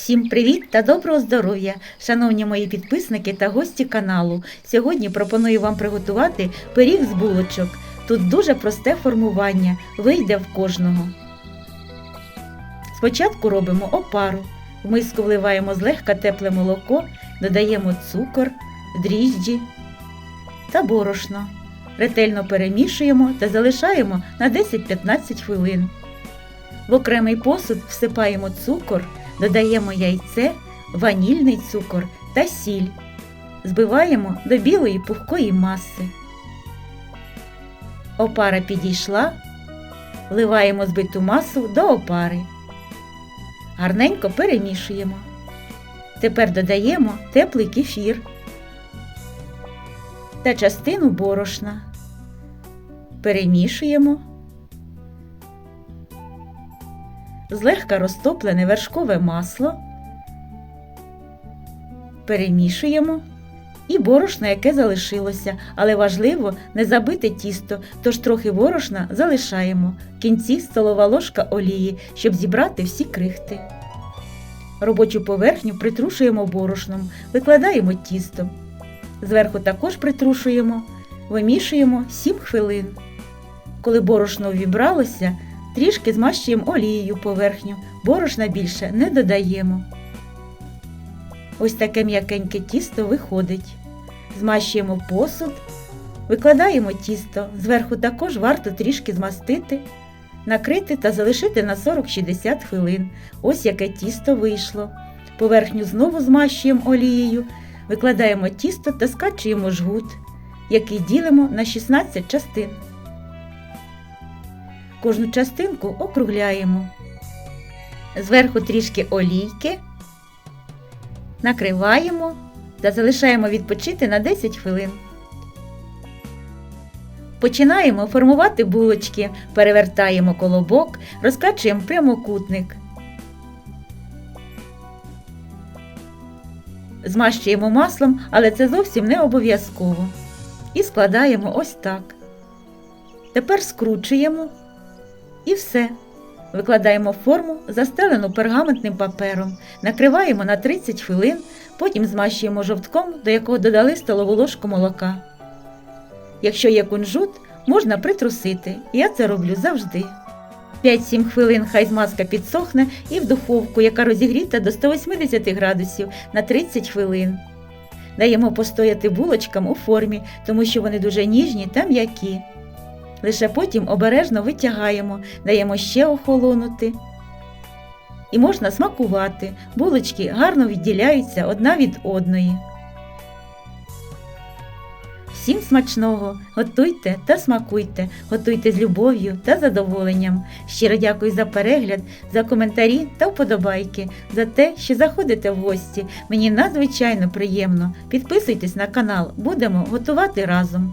Всім привіт та доброго здоров'я, шановні мої підписники та гості каналу. Сьогодні пропоную вам приготувати пиріг з булочок. Тут дуже просте формування, вийде в кожного. Спочатку робимо опару. В миску вливаємо злегка тепле молоко, додаємо цукор, дріжджі та борошно. Ретельно перемішуємо та залишаємо на 10-15 хвилин. В окремий посуд всипаємо цукор, додаємо яйце, ванільний цукор та сіль. Збиваємо до білої пухкої маси. Опара підійшла, вливаємо збиту масу до опари. Гарненько перемішуємо. Тепер додаємо теплий кефір та частину борошна. Перемішуємо. Злегка розтоплене вершкове масло, перемішуємо і борошно, яке залишилося, але важливо не забити тісто, тож трохи борошна залишаємо в кінці столова ложка олії, щоб зібрати всі крихти. Робочу поверхню притрушуємо борошном, викладаємо тісто. Зверху також притрушуємо, вимішуємо 7 хвилин. Коли борошно увібралося, Трішки змащуємо олією поверхню, борошна більше не додаємо. Ось таке м'якеньке тісто виходить. Змащуємо посуд, викладаємо тісто, зверху також варто трішки змастити, накрити та залишити на 40-60 хвилин. Ось яке тісто вийшло. Поверхню знову змащуємо олією, викладаємо тісто та скачуємо жгут, який ділимо на 16 частин. Кожну частинку округляємо. Зверху трішки олійки, накриваємо та залишаємо відпочити на 10 хвилин. Починаємо формувати булочки, перевертаємо колобок, розкачуємо прямокутник. Змащуємо маслом, але це зовсім не обов'язково. І складаємо ось так. Тепер скручуємо. І все. Викладаємо форму, застелену пергаментним папером, накриваємо на 30 хвилин, потім змащуємо жовтком, до якого додали столову ложку молока. Якщо є кунжут, можна притрусити, я це роблю завжди. 5-7 хвилин хай змазка підсохне і в духовку, яка розігріта до 180 градусів на 30 хвилин. Даємо постояти булочкам у формі, тому що вони дуже ніжні та м'які. Лише потім обережно витягаємо, даємо ще охолонути. І можна смакувати. Булочки гарно відділяються одна від одної. Всім смачного! Готуйте та смакуйте, готуйте з любов'ю та задоволенням. Щиро дякую за перегляд, за коментарі та вподобайки, за те, що заходите в гості. Мені надзвичайно приємно. Підписуйтесь на канал, будемо готувати разом.